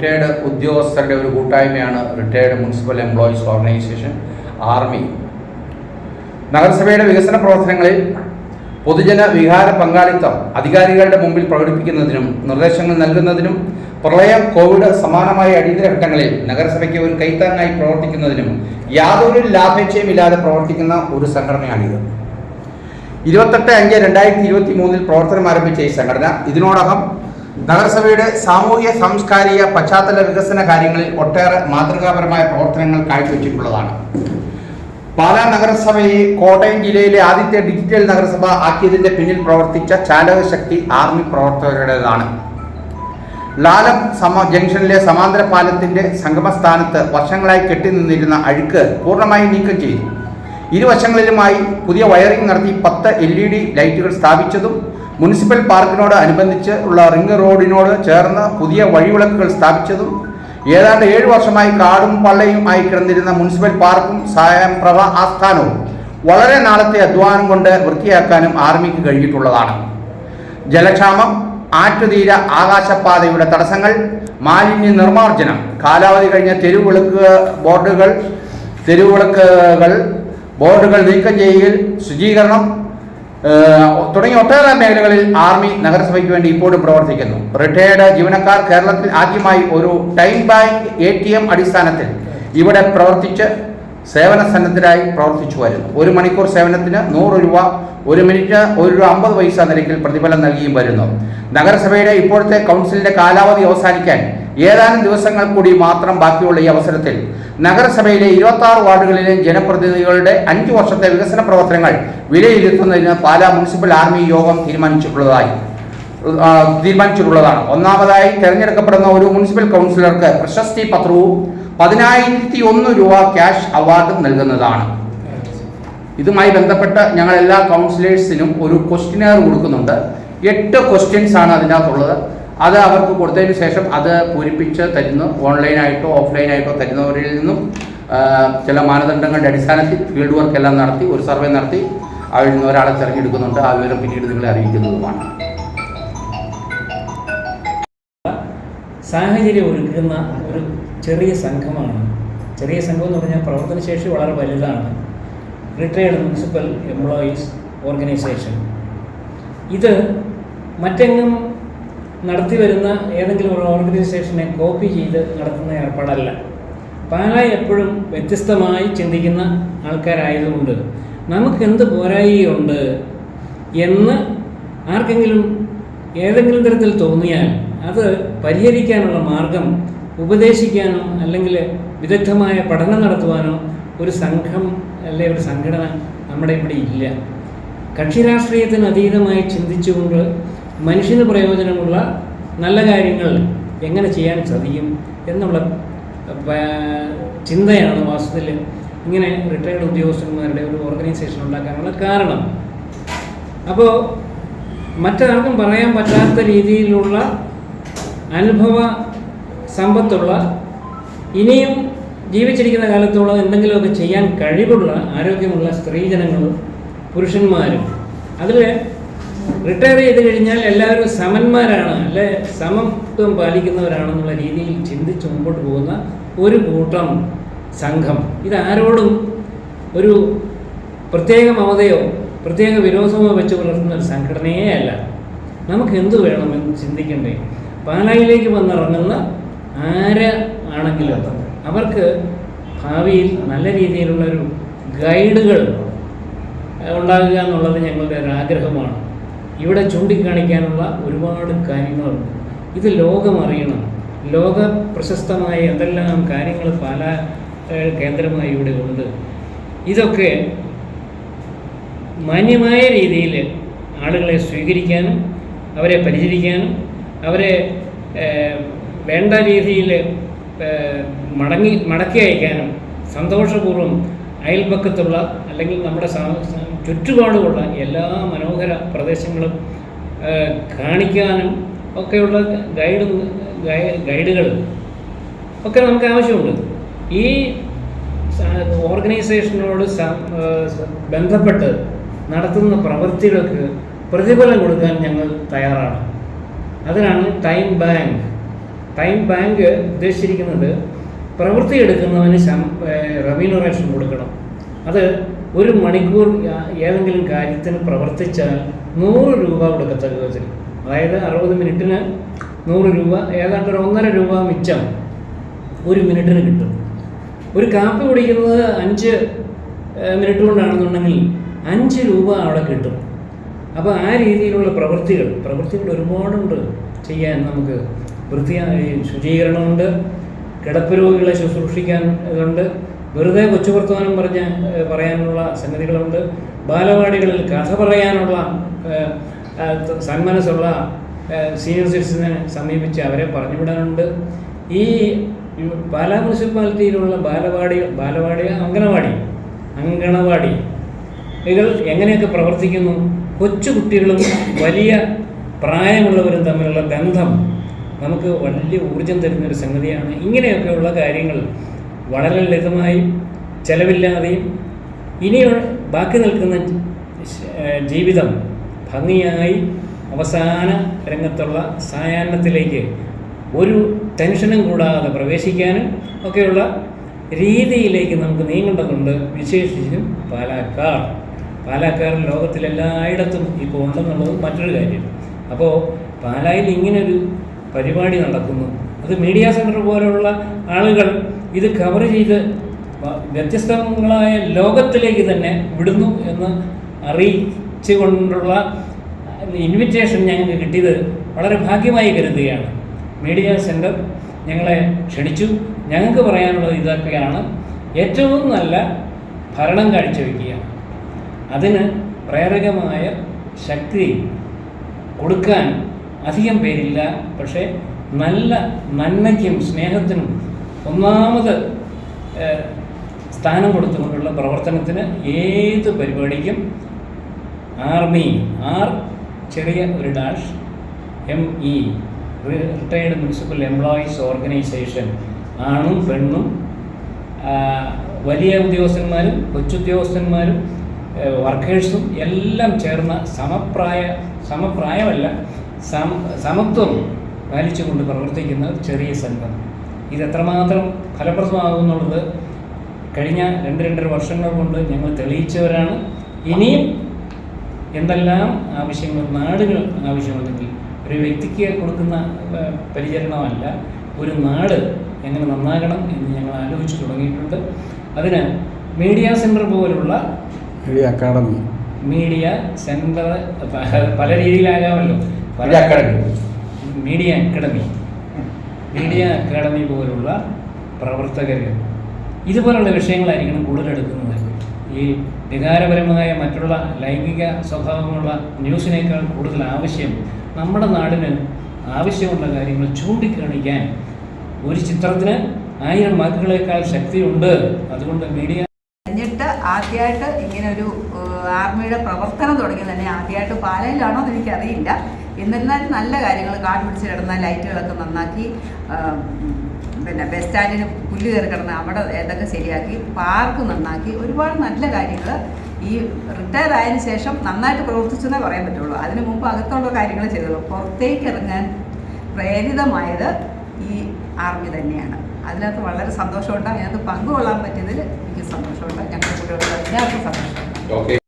Retired ഉദ്യോഗസ്ഥരുടെ ഒരു കൂട്ടായ്മയാണ് retired municipal employees organization army നഗരസഭയുടെ വികസന പ്രവർത്തനങ്ങളിൽ പൊതുജന വിഹാര പങ്കാളിത്തം അധികാരികളുടെ മുമ്പിൽ പ്രകടിപ്പിക്കുന്നതിനും നിർദ്ദേശങ്ങൾ നൽകുന്നതിനും പ്രളയം കോവിഡ് സമാനമായ അടിയന്തര ഘട്ടങ്ങളിൽ നഗരസഭയ്ക്ക് ഒരു കൈത്താങ്ങായി പ്രവർത്തിക്കുന്നതിനും യാതൊരു ലാഭേച്ഛയുമില്ലാതെ പ്രവർത്തിക്കുന്ന ഒരു സംഘടനയാണിത്. ഇരുപത്തെട്ട് അഞ്ച് രണ്ടായിരത്തി ഇരുപത്തി മൂന്നിൽ പ്രവർത്തനം ആരംഭിച്ച ഈ സംഘടന ഇതിനോടകം നഗരസഭയുടെ സാമൂഹ്യ സാംസ്കാരിക പശ്ചാത്തല വികസന കാര്യങ്ങളിൽ ഒട്ടേറെ മാതൃകാപരമായ പ്രവർത്തനങ്ങൾ കാഴ്ചവെച്ചിട്ടുള്ളതാണ്. പാലാ നഗരസഭയെ കോട്ടയം ജില്ലയിലെ ആദ്യത്തെ ഡിജിറ്റൽ നഗരസഭ ആക്കിയതിന്റെ പിന്നിൽ പ്രവർത്തിച്ച ചാലകശക്തി ആർമി പ്രവർത്തകരുടേതാണ്. ലാലം സമ ജംഗ്ഷനിലെ സമാന്തര പാലത്തിന്റെ സംഗമസ്ഥാനത്ത് വർഷങ്ങളായി കെട്ടിനിന്നിരുന്ന അഴുക്ക് പൂർണമായി നീക്കം ചെയ്തു. ഇരുവശങ്ങളിലുമായി പുതിയ വയറിംഗ് നടത്തി പത്ത് എൽ ഇ ഡി ലൈറ്റുകൾ സ്ഥാപിച്ചതും മുനിസിപ്പൽ പാർക്കിനോട് അനുബന്ധിച്ച് ഉള്ള റിംഗ് റോഡിനോട് ചേർന്ന് പുതിയ വഴിവിളക്കുകൾ സ്ഥാപിച്ചതും ഏതാണ്ട് ഏഴ് വർഷമായി കാടും പള്ളയും ആയി കിടന്നിരുന്ന മുനിസിപ്പൽ പാർക്കും സ്വയംപ്രഭ ആസ്ഥാനവും വളരെ നാളത്തെ അധ്വാനം കൊണ്ട് വൃത്തിയാക്കാനും ആർമിക്ക് കഴിഞ്ഞിട്ടുള്ളതാണ്. ജലക്ഷാമം ആറ്റുതീര ആകാശപാതയുടെ തടസ്സങ്ങൾ മാലിന്യ നിർമ്മാർജനം കാലാവധി കഴിഞ്ഞ തെരുവിളക്ക് ബോർഡുകൾ തെരുവിളക്കുകൾ ബോർഡുകൾ നീക്കം ചെയ്യൽ ശുചീകരണം തുടങ്ങിയ ഒട്ടേറെ മേഖലകളിൽ ആർമി നഗരസഭയ്ക്ക് വേണ്ടി ഇപ്പോഴും പ്രവർത്തിക്കുന്നു. റിട്ടയർഡ് ജീവനക്കാർ കേരളത്തിൽ ആദ്യമായി ഒരു time bank A T M അടിസ്ഥാനത്തിൽ ഇവിടെ പ്രവർത്തിച്ച് സേവന സന്നദ്ധരായി പ്രവർത്തിച്ചു വരുന്നു. ഒരു മണിക്കൂർ സേവനത്തിന് നൂറ് രൂപ ഒരു മിനിറ്റ് ഒരു രൂപ അമ്പത് പൈസ നിരക്കിൽ പ്രതിഫലം നൽകിയും വരുന്നു. നഗരസഭയുടെ ഇപ്പോഴത്തെ കൗൺസിലിന്റെ കാലാവധി അവസാനിക്കാൻ ഏതാനും ദിവസങ്ങൾ കൂടി മാത്രം ബാക്കിയുള്ള ഈ അവസരത്തിൽ നഗരസഭയിലെ ഇരുപത്തി ആറ് വാർഡുകളിലെ ജനപ്രതിനിധികളുടെ അഞ്ചു വർഷത്തെ വികസന പ്രവർത്തനങ്ങൾ വിലയിരുത്തുന്നതിന് പാലാ മുനിസിപ്പൽ ആർമി യോഗം തീരുമാനിച്ചിട്ടുള്ളതായി തീരുമാനിച്ചിട്ടുള്ളതാണ്. ഒന്നാമതായി തെരഞ്ഞെടുക്കപ്പെടുന്ന ഒരു മുനിസിപ്പൽ കൗൺസിലർക്ക് പ്രശസ്തി പത്രവും പതിനായിരത്തി ഒന്ന് രൂപ ക്യാഷ് അവാർഡും നൽകുന്നതാണ്. ഇതുമായി ബന്ധപ്പെട്ട് ഞങ്ങൾ എല്ലാ കൗൺസിലേഴ്സിനും ഒരു ക്വസ്റ്റിനെയർ കൊടുക്കുന്നുണ്ട്. എട്ട് ക്വസ്റ്റ്യൻസ് ആണ് അതിനകത്തുള്ളത്. അത് അവർക്ക് കൊടുത്തതിന് ശേഷം അത് പൂരിപ്പിച്ച് തരുന്നു. ഓൺലൈനായിട്ടോ ഓഫ്ലൈനായിട്ടോ തരുന്നവരിൽ നിന്നും ചില മാനദണ്ഡങ്ങളുടെ അടിസ്ഥാനത്തിൽ ഫീൽഡ് വർക്ക് എല്ലാം നടത്തി ഒരു സർവേ നടത്തി അവരിൽ നിന്ന് ഒരാളെ തിരഞ്ഞെടുക്കുന്നുണ്ട്. ആ വിവരം പിന്നീട് നിങ്ങളെ അറിയിക്കുന്നതുമാണ്. സാഹചര്യം ഒരുക്കുന്ന ഒരു ചെറിയ സംഘമാണ്. ചെറിയ സംഘം എന്ന് പറഞ്ഞാൽ പ്രവർത്തനശേഷി വളരെ വലുതാണ്. റിട്ടയർഡ് മുനിസിപ്പൽ എംപ്ലോയീസ് ഓർഗനൈസേഷൻ ഇത് മറ്റെങ്ങും നടത്തി വരുന്ന ഏതെങ്കിലും ഒരു ഓർഗനൈസേഷനെ കോപ്പി ചെയ്ത് നടത്തുന്ന ഏർപ്പാടല്ല. പാല എപ്പോഴും വ്യത്യസ്തമായി ചിന്തിക്കുന്ന ആൾക്കാരായതുകൊണ്ട് നമുക്ക് എന്ത് പോരായികയുണ്ട് എന്ന് ആർക്കെങ്കിലും ഏതെങ്കിലും തരത്തിൽ തോന്നിയാൽ അത് പരിഹരിക്കാനുള്ള മാർഗം ഉപദേശിക്കാനോ അല്ലെങ്കിൽ വിദഗ്ധമായ പഠനം നടത്തുവാനോ ഒരു സംഘം അല്ലെ ഒരു സംഘടന നമ്മുടെ ഇവിടെ ഇല്ല. കക്ഷി രാഷ്ട്രീയത്തിന് അതീതമായി ചിന്തിച്ചുകൊണ്ട് മനുഷ്യന് പ്രയോജനമുള്ള നല്ല കാര്യങ്ങൾ എങ്ങനെ ചെയ്യാൻ സാധിക്കും എന്നുള്ള ചിന്തയാണ് വാസ്തവത്തിൽ ഇങ്ങനെ റിട്ടയർഡ് ഉദ്യോഗസ്ഥന്മാരുടെ ഒരു ഓർഗനൈസേഷൻ ഉണ്ടാക്കാനുള്ള കാരണം. അപ്പോൾ മറ്റാർക്കും പറയാൻ പറ്റാത്ത രീതിയിലുള്ള അനുഭവ സമ്പത്തുള്ള ഇനിയും ജീവിച്ചിരിക്കുന്ന കാലത്തോളം എന്തെങ്കിലുമൊക്കെ ചെയ്യാൻ കഴിവുള്ള ആരോഗ്യമുള്ള സ്ത്രീജനങ്ങളും പുരുഷന്മാരും. അതിൽ റിട്ടയർ ചെയ്ത് കഴിഞ്ഞാൽ എല്ലാവരും സമന്മാരാണ്. അല്ലെ? സമത്വം പാലിക്കുന്നവരാണെന്നുള്ള രീതിയിൽ ചിന്തിച്ച് മുമ്പോട്ട് പോകുന്ന ഒരു കൂട്ടം സംഘം. ഇതാരോടും ഒരു പ്രത്യേക മമതയോ പ്രത്യേക വിരോധമോ വെച്ച് പുലർത്തുന്ന ഒരു സംഘടനയേ അല്ല. നമുക്ക് എന്തു വേണമെന്ന് ചിന്തിക്കണ്ടേ? പാലായിലേക്ക് വന്നിറങ്ങുന്ന ആര് ആണെങ്കിലും അവർക്ക് ഭാവിയിൽ നല്ല രീതിയിലുള്ളൊരു ഗൈഡുകൾ ഉണ്ടാകുക എന്നുള്ളത് ഞങ്ങളുടെ ഒരു ആഗ്രഹമാണ്. ഇവിടെ ചൂണ്ടിക്കാണിക്കാനുള്ള ഒരുപാട് കാര്യങ്ങളുണ്ട്. ഇത് ലോകം അറിയണം. ലോക പ്രശസ്തമായ എന്തെല്ലാം കാര്യങ്ങൾ പല കേന്ദ്രമായി ഇവിടെ ഉണ്ട്. ഇതൊക്കെ മാന്യമായ രീതിയിൽ ആളുകളെ സ്വീകരിക്കാനും അവരെ പരിചരിക്കാനും അവരെ വേണ്ട രീതിയിൽ മടങ്ങി മടക്കി അയക്കാനും സന്തോഷപൂർവം അയൽപക്കത്തുള്ള അല്ലെങ്കിൽ നമ്മുടെ ചുറ്റുപാടുമുള്ള എല്ലാ മനോഹര പ്രദേശങ്ങളും കാണിക്കാനും ഒക്കെയുള്ള ഗൈഡ് ഗൈഡുകൾ ഒക്കെ നമുക്ക് ആവശ്യമുണ്ട്. ഈ ഓർഗനൈസേഷനോട് ബന്ധപ്പെട്ട് നടത്തുന്ന പ്രവൃത്തികൾക്ക് പ്രതിഫലം കൊടുക്കാൻ ഞങ്ങൾ തയ്യാറാണ്. അതിനാണ് ടൈം ബാങ്ക് ടൈം ബാങ്ക് ഉദ്ദേശിച്ചിരിക്കുന്നത് പ്രവൃത്തി എടുക്കുന്നവന് ശം റെമ്യൂണറേഷൻ കൊടുക്കണം. അത് ഒരു മണിക്കൂർ ഏതെങ്കിലും കാര്യത്തിന് പ്രവർത്തിച്ചാൽ നൂറ് രൂപ കൊടുക്കത്തക്ക വിധത്തിൽ. അതായത് അറുപത് മിനിറ്റിന് നൂറ് രൂപ ഏതാണ്ട് ഒരു ഒന്നര രൂപ മിച്ചം ഒരു മിനിറ്റിന് കിട്ടും. ഒരു കാപ്പി കുടിക്കുന്നത് അഞ്ച് മിനിറ്റ് കൊണ്ടാണെന്നുണ്ടെങ്കിൽ അഞ്ച് രൂപ അവിടെ കിട്ടും. അപ്പോൾ ആ രീതിയിലുള്ള പ്രവൃത്തികൾ പ്രവൃത്തികൾ ഒരുപാടുണ്ട് ചെയ്യാൻ നമുക്ക് വൃത്തിയായി ശുചീകരണമുണ്ട്. കിടപ്പ് രോഗികളെ ശുശ്രൂഷിക്കാൻ ഇതുണ്ട്. വെറുതെ കൊച്ചു വർത്തമാനം പറഞ്ഞ് പറയാനുള്ള സംഗതികളുണ്ട്. ബാലവാടികളിൽ കഥ പറയാനുള്ള സന്മനസ്സുള്ള സീനിയർ സിറ്റിസനെ സമീപിച്ച് അവരെ പറഞ്ഞുവിടാനുണ്ട്. ഈ പാലാ മുനിസിപ്പാലിറ്റിയിലുള്ള ബാലവാടി ബാലവാടി അങ്കണവാടി അങ്കണവാടി ഇകൾ എങ്ങനെയൊക്കെ പ്രവർത്തിക്കുന്നു? കൊച്ചു കുട്ടികളും വലിയ പ്രായമുള്ളവരും തമ്മിലുള്ള ബന്ധം നമുക്ക് വലിയ ഊർജം തരുന്ന ഒരു സംഗതിയാണ് ഇങ്ങനെയൊക്കെയുള്ള കാര്യങ്ങൾ വളരെ ലളിതമായും ചെലവില്ലാതെയും ഇനി ബാക്കി നിൽക്കുന്ന ജീവിതം ഭംഗിയായി അവസാന രംഗത്തുള്ള സായാഹ്നത്തിലേക്ക് ഒരു ടെൻഷനും കൂടാതെ പ്രവേശിക്കാനും ഒക്കെയുള്ള രീതിയിലേക്ക് നമുക്ക് നീങ്ങേണ്ടതുണ്ട്. വിശേഷിച്ചും പാലക്കാർ പാലക്കാർ ലോകത്തിലെല്ലായിടത്തും ഇപ്പോൾ ഉണ്ടെന്നുള്ളത് മറ്റൊരു കാര്യം. അപ്പോൾ പാലായിൽ ഇങ്ങനൊരു പരിപാടി നടക്കുന്നു. അത് മീഡിയ സെന്റർ പോലുള്ള ആളുകൾ ഇത് കവർ ചെയ്ത് വ്യത്യസ്തങ്ങളായ ലോകത്തിലേക്ക് തന്നെ വിടുന്നു എന്ന് അറിയിച്ചു കൊണ്ടുള്ള ഇൻവിറ്റേഷൻ ഞങ്ങൾക്ക് കിട്ടിയത് വളരെ ഭാഗ്യമായി കരുതുകയാണ്. മീഡിയ സെന്റർ ഞങ്ങളെ ക്ഷണിച്ചു. ഞങ്ങൾക്ക് പറയാനുള്ളത് ഇതൊക്കെയാണ്. ഏറ്റവും നല്ല ഭരണം കാഴ്ചവെക്കുക അതിന് പ്രേരകമായ ശക്തി കൊടുക്കാൻ അധികം പേരില്ല പക്ഷേ നല്ല നന്മയ്ക്കും സ്നേഹത്തിനും ഒന്നാമത് സ്ഥാനം കൊടുത്തുകൊണ്ടുള്ള പ്രവർത്തനത്തിന് ഏത് പരിപാടിക്കും ആർമി ആർ ചെറിയ ഒരു dash M E retired municipal employees organization ആണും പെണ്ണും വലിയ ഉദ്യോഗസ്ഥന്മാരും കൊച്ചുദ്യോഗസ്ഥന്മാരും വർക്കേഴ്സും എല്ലാം ചേർന്ന സമപ്രായ സമപ്രായമല്ല സമത്വം പാലിച്ചുകൊണ്ട് പ്രവർത്തിക്കുന്ന ചെറിയ സംഘം. ഇത് എത്രമാത്രം ഫലപ്രദമാകുമെന്നുള്ളത് കഴിഞ്ഞ രണ്ട് രണ്ടര വർഷങ്ങൾ കൊണ്ട് ഞങ്ങൾ തെളിയിച്ചവരാണ്. ഇനിയും എന്തെല്ലാം ആവശ്യങ്ങൾ നാടുകൾ ആവശ്യമുണ്ടെങ്കിൽ ഒരു വ്യക്തിക്ക് കൊടുക്കുന്ന പരിചരണമല്ല ഒരു നാട് എങ്ങനെ നന്നാകണം എന്ന് ഞങ്ങൾ ആലോചിച്ച് തുടങ്ങിയിട്ടുണ്ട്. അതിന് മീഡിയ സെന്റർ പോലുള്ള മീഡിയ അക്കാഡമി. മീഡിയ സെന്റർ പല രീതിയിലാകാമല്ലോ. ഒരു academy media academy media academy പോലുള്ള പ്രവർത്തകർ ഇതുപോലുള്ള വിഷയങ്ങളായിരിക്കണം കൂടുതൽ എടുക്കുന്നത് ഈ വികാരപരമായ മറ്റുള്ള ലൈംഗിക സ്വഭാവമുള്ള ന്യൂസിനേക്കാൾ കൂടുതൽ ആവശ്യം നമ്മുടെ നാടിന് ആവശ്യമുള്ള കാര്യങ്ങൾ ചൂണ്ടിക്കാണിക്കാൻ ഒരു ചിത്രത്തിന് ആയിരം വാക്കുകളേക്കാൾ ശക്തിയുണ്ട്. അതുകൊണ്ട് മീഡിയ കഴിഞ്ഞിട്ട് ആദ്യമായിട്ട് ഇങ്ങനെ ഒരു ആർമിയുടെ പ്രവർത്തനം തുടങ്ങി തന്നെ ആദ്യമായിട്ട് പാലയിലാണോ എന്ന് എനിക്കറിയില്ല. എന്നിരുന്നാലും നല്ല കാര്യങ്ങൾ കാട് പിടിച്ച് കിടന്ന ലൈറ്റുകളൊക്കെ നന്നാക്കി പിന്നെ ബസ് സ്റ്റാൻഡിന് പുല്ല് കയറി കിടന്ന അവിടെ ഏതൊക്കെ ശരിയാക്കി പാർക്ക് നന്നാക്കി ഒരുപാട് നല്ല കാര്യങ്ങൾ ഈ റിട്ടയർ ആയതിനു ശേഷം നന്നായിട്ട് പ്രവർത്തിച്ചെന്നേ പറയാൻ പറ്റുള്ളൂ. അതിന് മുമ്പ് അകത്തുള്ള കാര്യങ്ങൾ ചെയ്തുള്ളൂ പുറത്തേക്ക് ഇറങ്ങാൻ പ്രേരിതമായത് ഈ ആർമി തന്നെയാണ്. അതിനകത്ത് വളരെ സന്തോഷമുണ്ട്. അതിനകത്ത് പങ്കുകൊള്ളാൻ പറ്റിയതിൽ എനിക്ക് സന്തോഷമുണ്ട്. ഞങ്ങളുടെ കൂടെയുള്ള എല്ലാവർക്കും സന്തോഷമുണ്ട്.